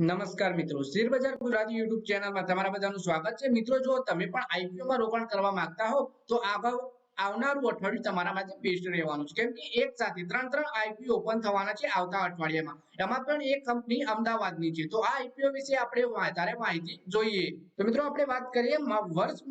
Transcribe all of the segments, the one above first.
નમસ્કાર મિત્રો. શેર બજાર ગુજરાતી યુટ્યુબ ચેનલમાં તમારા બધાનું સ્વાગત છે. મિત્રો, જો તમે પણ આઈપીઓ માં રોકાણ કરવા માંગતા હો, તો આગળ આવનારું અઠવાડિયું તમારા માટે બેસ્ટ રહેવાનું છે. કેમ કે એક સાથે ત્રણ ત્રણ આઈપીઓ ઓપન થવાના છે આવતા અઠવાડિયામાં. એમાં પણ એક કંપની અમદાવાદની છે. તો આ આઈપીઓ વિશે આપણે વધારે માહિતી જોઈએ. તો મિત્રો, આપણે વાત કરીએ વર્ષ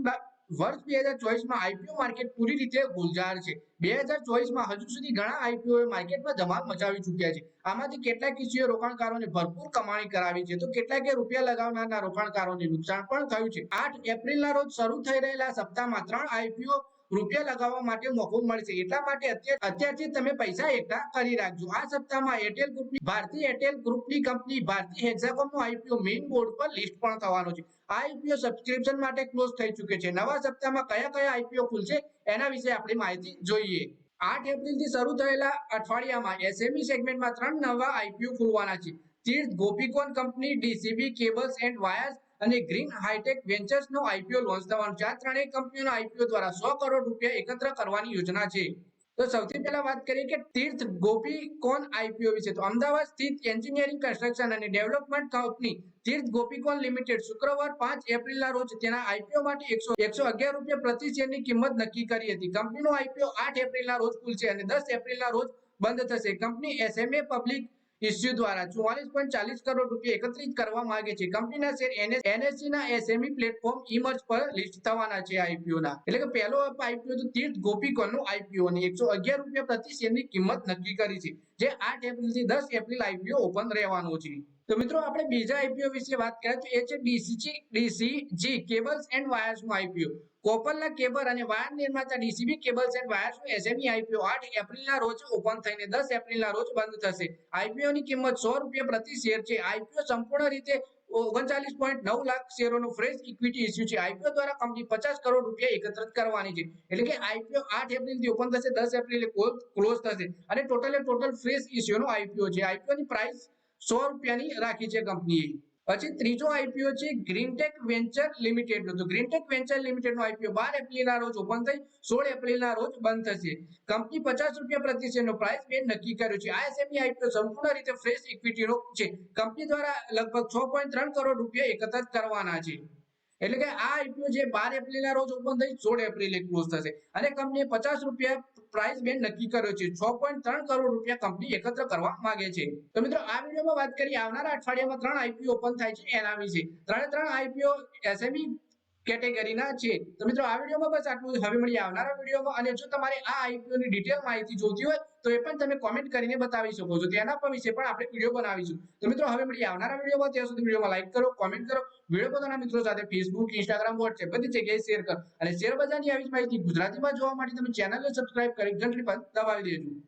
વર્ષ બે હજાર ચોવીસમાં આઈપીઓ માર્કેટ પૂરી રીતે ગુલજાર છે. બે હજાર ચોવીસમાં હજુ સુધી ઘણા આઈપીઓ માર્કેટમાં ધમાલ મચાવી ચૂક્યા છે. આમાંથી કેટલાક ઇસ્યુએ રોકાણકારોને ભરપૂર કમાણી કરાવી છે. તો કેટલાકે રૂપિયા લગાવનારના રોકાણકારોને નુકસાન પણ થયું છે. આઠ એપ્રિલના રોજ શરૂ થઈ રહેલા સપ્તાહમાં ત્રણ આઈપીઓ રૂપિયા લગાવવા માટે મોકો મળશે. એટલા માટે અત્યારથી તમે પૈસા એકઠા કરી રાખજો. આ સપ્તાહમાં એરટેલ ગ્રુપની ભારતીય એરટેલ ગ્રુપની કંપની, ભારતીય હેક્સાકોમનો આઈપીઓ મેઇન બોર્ડ પર લિસ્ટ પણ થવાનો છે. આ આઈપીઓ સબસ્ક્રિપ્શન માટે ક્લોઝ થઈ ચૂક્યો છે. નવા સપ્તાહમાં કયા કયા આઈપીઓ ખુલશે એના વિશે આપણે માહિતી જોઈએ. આઠ એપ્રિલથી શરૂ થયેલા અઠવાડિયામાં એસએમઈ સેગમેન્ટમાં ત્રણ નવા આઈપીઓ ખુલવાના છે. Tirth Gopicon company DCB cables and wires અને ગ્રીન હાઈટેક વેન્ચર્સનો આઈપીઓ લોન્ચ થવાનું છે. આ ત્રણેય કંપનીઓના આઈપીઓ દ્વારા સો કરોડ રૂપિયા એકત્ર કરવાની યોજના છે. તો સૌથી પહેલા વાત કરીએ કે તીર્થ ગોપી કોન આઈપીઓ વિશે. તો અમદાવાદ સ્થિત એન્જિનિયરિંગ કન્સ્ટ્રક્શન અને development company Tirth Gopicon limited શુક્રવાર પાંચ એપ્રિલના રોજ તેના આઈપીઓ માટે એકસો એકસો અગિયાર રૂપિયા પ્રતિ શેરની કિંમત નક્કી કરી હતી. કંપનીનો આઈપીઓ આઠ એપ્રિલના રોજ ખુલશે અને દસ એપ્રિલના રોજ બંધ થશે. કંપની એસએમએ પબ્લિક ઇસ્યુ દ્વારા ચુવાલીસ પોઈન્ટ ચાલીસ કરોડ રૂપિયા એકત્રિત કરવા માંગે છે. કંપનીના શેર એનએસસી ના એસએમઈ પ્લેટફોર્મ ઇમર્જ પર લિસ્ટ થવાના છે આઈપીઓ ના એટલે કે પહેલો આઈપીઓ તો તીર્થ ગોપીકોનનું આઈપીઓ ની એકસો અગિયાર રૂપિયા પ્રતિ શેરની કિંમત નક્કી કરી છે. જે આઠ એપ્રિલથી દસ એપ્રિલ આઈપીઓ ઓપન રહેવાનો છે. તો મિત્રો આપણે બીજા આઈપીઓ વિશે વાત કરીએ તો એ છે ડીસીજી ડીસીજી કેબલ્સ એન્ડ વાયર્સનું આઈપીઓ કોપરના કેબલ અને વાયર નિર્માતા ડીસીબી કેબલ્સ એન્ડ વાયર્સનું એસએમઈ આઈપીઓ આઠ એપ્રિલના રોજ ઓપન થઈને દસ એપ્રિલના રોજ બંધ થશે. આઈપીઓ ની કિંમત સો રૂપિયા પ્રતિ શેર છે. આઈપીઓ સંપૂર્ણ રીતે ઓગણચાલીસ પોઈન્ટ નવ લાખ શેરોનો ફ્રેશ ઇક્વિટી ઇસ્યુ છે. આઈપીઓ દ્વારા કંપની પચાસ કરોડ રૂપિયા એકત્રિત કરવાની છે. એટલે કે આઈપીઓ આઠ એપ્રિલથી ઓપન થશે, દસ એપ્રિલે ક્લોઝ થશે. અને ટોટલે ટોટલ ફ્રેશ ઇસ્યુનો આઈપીઓ છે. આઈપીઓ ની પ્રાઇસ સો રૂપિયાની રાખી છે કંપનીએ. પછી ત્રીજો આઈપીઓ છે ગ્રીનટેક વેન્ચર લિમિટેડ નો. તો ગ્રીનટેક વેન્ચર લિમિટેડ નો આઈપીઓ બાર એપ્રિલના રોજ ઓપન થઈ, સોળ એપ્રિલના રોજ બંધ થશે. કંપની પચાસ રૂપિયા પ્રતિ શેરનો પ્રાઇસ બેન નક્કી કર્યો છે. આ એસએમઈ આઈપીઓ સંપૂર્ણ રીતે ફ્રેશ ઇક્વિટીનો છે. કંપની દ્વારા લગભગ છ પોઈન્ટ ત્રણ કરોડ રૂપિયા એકત્ર કરવાના છે. એટલે કે આ આઈપીઓ જે બાર એપ્રિલના રોજ ઓપન થઈ, સોળ એપ્રિલે ક્લોઝ થશે. અને કંપનીએ પચાસ રૂપિયા પ્રાઇસ બેન્ડ નક્કી કર્યો છે. છ પોઈન્ટ ત્રણ કરોડ રૂપિયા કંપની એકત્ર કરવા માંગે છે. તો મિત્રો, આ વિડીયોમાં વાત કરીએ આવનારા અઠવાડિયામાં ત્રણ આઈપીઓ ઓપન થાય છે એના વિશે. ત્રણે ત્રણ આઈપીઓ એસએમઈ કેટેગરીના છે. તો મિત્રો, આ વિડીયોમાં બસ આટલું. હવે મળીએ આવનારા વિડીયોમાં. અને જો તમારે આ આઈપીઓ ની ડિટેલ માહિતી જોઈતી હોય, તો એ પણ તમે કોમેન્ટ કરીને બતાવી શકો છો. તેના વિશે પણ આપણે વીડિયો બનાવીશું. તો મિત્રો, હવે મળીએ આવનારા વિડીયોમાં. ત્યાં સુધી વિડીયોમાં લાઈક કરો કોમેન્ટ કરો. વીડિયો પોતાના મિત્રો સાથે ફેસબુક ઇન્સ્ટાગ્રામ વોટ્સએપ બધી જગ્યાએ શેર કરો. અને શેર બજારની આવી માહિતી ગુજરાતીમાં જોવા માટે તમે ચેનલને સબસ્ક્રાઇબ કરી, ઘંટડી પર દબાવી દેજો.